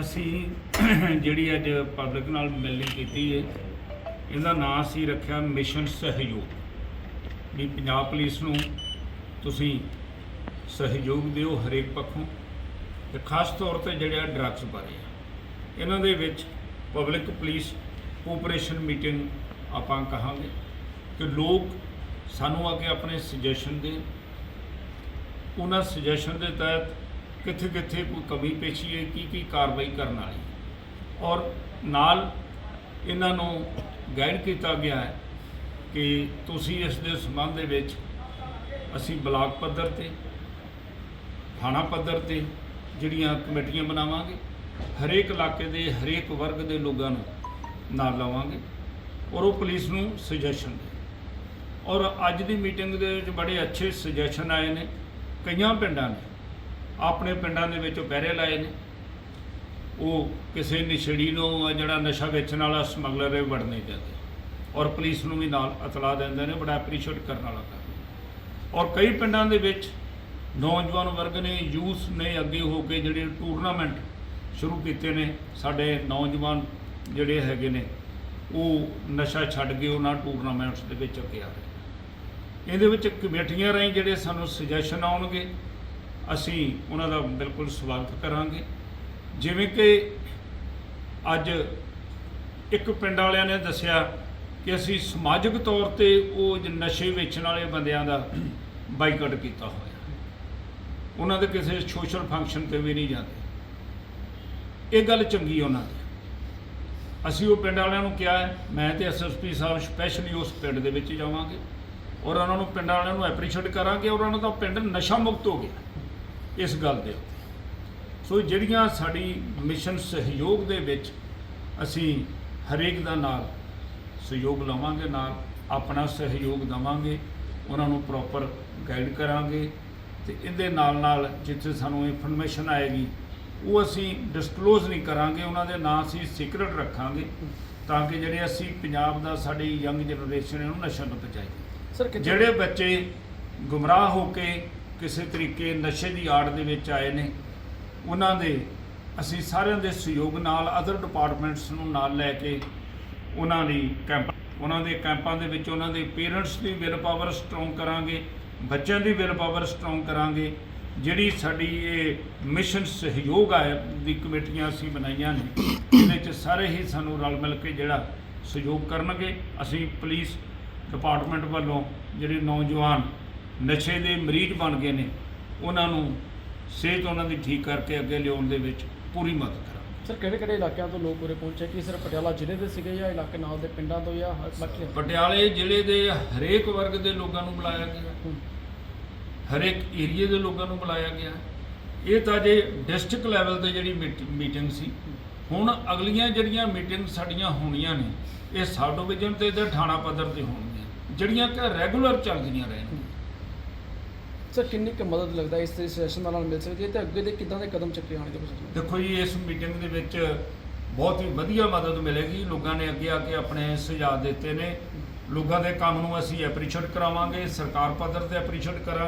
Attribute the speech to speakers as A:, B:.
A: ਅਸੀਂ ਜਿਹੜੀ ਅੱਜ ਪਬਲਿਕ ਨਾਲ ਮਿਲਣੀ ਕੀਤੀ ਹੈ ਇਹਦਾ ਨਾਂ ਅਸੀਂ ਰੱਖਿਆ ਮਿਸ਼ਨ ਸਹਿਯੋਗ। ਵੀ ਪੰਜਾਬ ਪੁਲਿਸ ਨੂੰ ਤੁਸੀਂ ਸਹਿਯੋਗ ਦਿਓ ਹਰੇਕ ਪੱਖੋਂ ਤੇ ਖਾਸ ਤੌਰ ਤੇ ਜਿਹੜਾ ਡਰੱਗਸ ਬਾਰੇ। ਆ ਇਹਨਾਂ ਦੇ ਵਿੱਚ ਪਬਲਿਕ ਪੁਲਿਸ ਕੋਆਪਰੇਸ਼ਨ ਮੀਟਿੰਗ ਆਪਾਂ ਕਹਾਂਗੇ ਕਿ ਲੋਕ ਸਾਨੂੰ ਆ ਕੇ ਆਪਣੇ ਸੁਜੈਸ਼ਨ ਦੇਣ। ਉਹਨਾਂ ਸੁਜੈਸ਼ਨ ਦੇ ਤਹਿਤ ਕਿੱਥੇ ਕਿੱਥੇ ਕੋਈ ਕਮੀ ਪੇਸ਼ੀ ਹੈ ਕੀ ਕੀ ਕਾਰਵਾਈ ਕਰਨ ਵਾਲੀ ਔਰ ਨਾਲ ਇਹਨਾਂ ਨੂੰ ਗਾਈਡ ਕੀਤਾ ਗਿਆ ਹੈ ਕਿ ਤੁਸੀਂ ਇਸ ਦੇ ਸੰਬੰਧ ਦੇ ਵਿੱਚ ਅਸੀਂ ਬਲਾਕ ਪੱਧਰ ਤੇ, ਥਾਣਾ ਪੱਧਰ ਤੇ ਜਿਹੜੀਆਂ ਕਮੇਟੀਆਂ ਬਣਾਵਾਂਗੇ, ਹਰੇਕ ਇਲਾਕੇ ਦੇ, ਹਰੇਕ ਵਰਗ ਦੇ ਲੋਕਾਂ ਨੂੰ ਨਾਲ ਲਵਾਂਗੇ ਔਰ ਉਹ ਪੁਲਿਸ ਨੂੰ ਸੁਜੈਸ਼ਨ ਦੇ ਔਰ ਅੱਜ ਦੀ ਮੀਟਿੰਗ ਦੇ ਵਿੱਚ ਬੜੇ ਅੱਛੇ ਸੁਜੈਸ਼ਨ ਆਏ ਨੇ, ਕਈਆਂ ਪਿੰਡਾਂ ਨੇ ਆਪਣੇ ਪਿੰਡਾਂ ਦੇ ਵਿੱਚ ਪਹਿਰੇ ਲਾਏ ਨੇ। ਉਹ ਕਿਸੇ ਨਿਸ਼ੜੀ ਨੂੰ ਜਿਹੜਾ ਨਸ਼ਾ ਵੇਚਣ ਵਾਲਾ ਸਮਗਲਰ ਹੈ ਵੜ ਨਹੀਂ ਦਿੰਦੇ। ਔਰ ਪੁਲਿਸ ਨੂੰ ਵੀ ਨਾਲ ਇਤਲਾਹ ਦਿੰਦੇ ਨੇ, ਬੜਾ ਐਪਰੀਸ਼ੀਏਟ ਕਰਨ ਵਾਲਾ ਕੰਮ ਔਰ ਕਈ ਪਿੰਡਾਂ ਦੇ ਵਿੱਚ ਨੌਜਵਾਨ ਵਰਗ ਨੇ, ਯੂਥ ਨੇ ਅੱਗੇ ਹੋ ਕੇ ਜਿਹੜੇ ਟੂਰਨਾਮੈਂਟ ਸ਼ੁਰੂ ਕੀਤੇ ਨੇ। ਸਾਡੇ ਨੌਜਵਾਨ ਜਿਹੜੇ ਹੈਗੇ ਨੇ, ਉਹ ਨਸ਼ਾ ਛੱਡ ਕੇ ਉਹਨਾਂ ਟੂਰਨਾਮੈਂਟਸ ਦੇ ਵਿੱਚ ਅੱਗੇ ਆ ਰਹੇ ਨੇ। ਇਹਦੇ ਵਿੱਚ ਕਮੇਟੀਆਂ ਰਾਹੀਂ ਜਿਹੜੇ ਸਾਨੂੰ ਸੁਜੈਸ਼ਨ ਆਉਣਗੇ ਅਸੀਂ ਉਹਨਾਂ ਦਾ ਬਿਲਕੁਲ ਸਵਾਗਤ ਕਰਾਂਗੇ। ਜਿਵੇਂ ਕਿ ਅੱਜ ਇੱਕ ਪਿੰਡ ਵਾਲਿਆਂ ਨੇ ਦੱਸਿਆ ਕਿ ਅਸੀਂ ਸਮਾਜਿਕ ਤੌਰ ਤੇ ਉਹ ਨਸ਼ੇ ਵੇਚਣ ਵਾਲੇ ਬੰਦਿਆਂ ਦਾ ਬਾਈਕਾਟ ਕੀਤਾ ਹੋਇਆ। ਉਹਨਾਂ ਦੇ ਕਿਸੇ ਸੋਸ਼ਲ ਫੰਕਸ਼ਨ ਤੇ ਵੀ ਨਹੀਂ ਜਾਂਦੇ। ਇਹ ਗੱਲ ਚੰਗੀ ਉਹਨਾਂ ਦੀ। ਅਸੀਂ ਉਹ ਪਿੰਡ ਵਾਲਿਆਂ ਨੂੰ ਕਿਹਾ ਹੈ, ਮੈਂ ਤੇ ਐਸਐਸਪੀ ਸਾਹਿਬ ਸਪੈਸ਼ਲੀ ਉਸ ਪਿੰਡ ਦੇ ਵਿੱਚ ਜਾਵਾਂਗੇ। ਔਰ ਉਹਨਾਂ ਨੂੰ ਪਿੰਡ ਵਾਲਿਆਂ ਨੂੰ ਐਪਰੀਸ਼ੀਏਟ ਕਰਾਂਗੇ ਔਰ ਉਹਨਾਂ ਦਾ ਪਿੰਡ ਨਸ਼ਾ ਮੁਕਤ ਹੋ ਗਿਆ। ਇਸ ਗੱਲ ਦੇ ਉੱਤੇ। ਸੋ ਜਿਹੜੀਆਂ ਸਾਡੀ ਮਿਸ਼ਨ ਸਹਿਯੋਗ ਦੇ ਵਿੱਚ ਅਸੀਂ ਹਰੇਕ ਦਾ ਨਾਲ ਸਹਿਯੋਗ ਲਵਾਂਗੇ ਨਾਲ ਆਪਣਾ ਸਹਿਯੋਗ ਦਵਾਂਗੇ ਉਹਨਾਂ ਨੂੰ ਪ੍ਰੋਪਰ ਗਾਈਡ ਕਰਾਂਗੇ ਤੇ ਇਹਦੇ ਨਾਲ ਨਾਲ ਜਿੱਥੇ ਸਾਨੂੰ ਇਨਫੋਰਮੇਸ਼ਨ ਆਏਗੀ ਉਹ ਅਸੀਂ ਡਿਸਕਲੋਜ਼ ਨਹੀਂ ਕਰਾਂਗੇ ਉਹਨਾਂ ਦੇ ਨਾਂ ਅਸੀਂ ਸੀਕ੍ਰੇਟ ਰੱਖਾਂਗੇ ਤਾਂ ਕਿ ਜਿਹੜੇ ਅਸੀਂ ਪੰਜਾਬ ਦਾ ਸਾਡੀ ਯੰਗ ਜਨਰੇਸ਼ਨ ਇਹਨੂੰ ਨਸ਼ਾ ਤੋਂ ਬਚਾਈਏ।
B: ਸਰ
A: ਜਿਹੜੇ ਬੱਚੇ ਗੁੰਮਰਾਹ ਹੋ ਕੇ ਕਿਸੇ ਤਰੀਕੇ ਨਸ਼ੇ ਦੀ ਆੜ ਦੇ ਵਿੱਚ ਆਏ ਨੇ। ਉਹਨਾਂ ਦੇ, ਅਸੀਂ ਸਾਰਿਆਂ ਦੇ ਸਹਿਯੋਗ ਨਾਲ ਅਦਰ ਡਿਪਾਰਟਮੈਂਟਸ ਨੂੰ ਨਾਲ ਲੈ ਕੇ ਉਹਨਾਂ ਦੀ ਕੈਂਪ ਉਹਨਾਂ ਦੇ ਕੈਂਪਾਂ ਦੇ ਵਿੱਚ ਉਹਨਾਂ ਦੇ ਪੇਰੈਂਟਸ ਦੀ ਵਿਲ ਪਾਵਰ ਸਟਰੋਂਗ ਕਰਾਂਗੇ, ਬੱਚਿਆਂ ਦੀ ਵਿਲ ਪਾਵਰ ਸਟਰੋਂਗ ਕਰਾਂਗੇ। ਜਿਹੜੀ ਸਾਡੀ ਇਹ ਮਿਸ਼ਨ ਸਹਿਯੋਗ ਆ, ਦੀ ਕਮੇਟੀਆਂ ਅਸੀਂ ਬਣਾਈਆਂ ਨੇ, ਇਹਦੇ ਚ ਸਾਰੇ ਹੀ ਸਾਨੂੰ ਰਲ ਮਿਲ ਕੇ ਜਿਹੜਾ ਸਹਿਯੋਗ ਕਰਨਗੇ। ਅਸੀਂ ਪੁਲਿਸ ਡਿਪਾਰਟਮੈਂਟ ਵੱਲੋਂ ਜਿਹੜੇ ਨੌਜਵਾਨ ਨਸ਼ੇ ਦੇ ਮਰੀਜ਼ ਬਣ ਗਏ ਨੇ ਉਹਨਾਂ ਨੂੰ ਸਿਹਤ ਉਹਨਾਂ ਦੀ ਠੀਕ ਕਰਕੇ ਅੱਗੇ ਲਿਆਉਣ ਦੇ ਵਿੱਚ ਪੂਰੀ ਮਦਦ ਕਰਾਂਗੇ।
B: ਸਰ ਕਿਹੜੇ ਕਿਹੜੇ ਇਲਾਕਿਆਂ ਤੋਂ ਲੋਕ ਉਰੇ ਪਹੁੰਚੇ? ਕੀ ਸਿਰ ਪਟਿਆਲਾ ਜ਼ਿਲ੍ਹੇ ਦੇ ਸੀਗੇ ਜਾਂ ਇਲਾਕੇ ਨਾਲ ਦੇ ਪਿੰਡਾਂ ਤੋਂ ਜਾਂ ਬਾਕੀ
A: ਪਟਿਆਲੇ ਜ਼ਿਲ੍ਹੇ ਦੇ ਹਰੇਕ ਵਰਗ ਦੇ ਲੋਕਾਂ ਨੂੰ ਬੁਲਾਇਆ ਗਿਆ। ਹਰੇਕ ਏਰੀਏ ਦੇ ਲੋਕਾਂ ਨੂੰ ਬੁਲਾਇਆ ਗਿਆ। ਇਹ ਤਾਂ ਜੇ ਡਿਸਟ੍ਰਿਕਟ ਲੈਵਲ ਤੇ ਜਿਹੜੀ ਮੀਟਿੰਗ ਸੀ। ਹੁਣ ਅਗਲੀਆਂ ਜਿਹੜੀਆਂ ਮੀਟਿੰਗ ਸਾਡੀਆਂ ਹੋਣੀਆਂ ਨੇ ਇਹ ਸਬ ਡਿਵੀਜ਼ਨ ਤੇ ਤੇ ਥਾਣਾ ਪੱਧਰ ਤੇ ਹੋਣਗੀਆਂ ਜਿਹੜੀਆਂ ਕਿ ਰੈਗੂਲਰ ਚੱਲਦੀਆਂ ਰਹਿਣਗੀਆਂ।
B: ਸਰ ਕਿੰਨੀ ਕੁ ਮਦਦ ਲੱਗਦਾ ਇਸ ਸੈਸ਼ਨ ਨਾਲ ਮਿਲ ਸਕਦੀ ਹੈ ਤੇ ਅੱਗੇ ਦੇ ਕਿੱਦਾਂ ਦੇ ਕਦਮ ਚੱਕੇ ਜਾਣਗੇ ਪ੍ਰਸ਼ਾਸਨ
A: ਦੇਖੋ ਜੀ ਇਸ ਮੀਟਿੰਗ ਦੇ ਵਿੱਚ ਬਹੁਤ ਹੀ ਵਧੀਆ ਮਦਦ ਮਿਲੇਗੀ। ਲੋਕਾਂ ਨੇ ਅੱਗੇ ਆ ਕੇ ਆਪਣੇ ਸੁਝਾਅ ਦਿੱਤੇ ਨੇ। ਲੋਕਾਂ ਦੇ ਕੰਮ ਨੂੰ ਅਸੀਂ ਐਪਰੀਸ਼ੀਏਟ ਕਰਾਵਾਂਗੇ। ਸਰਕਾਰ ਪੱਧਰ ਤੇ ਐਪਰੀਸ਼ੀਏਟ ਕਰਾਂਗੇ।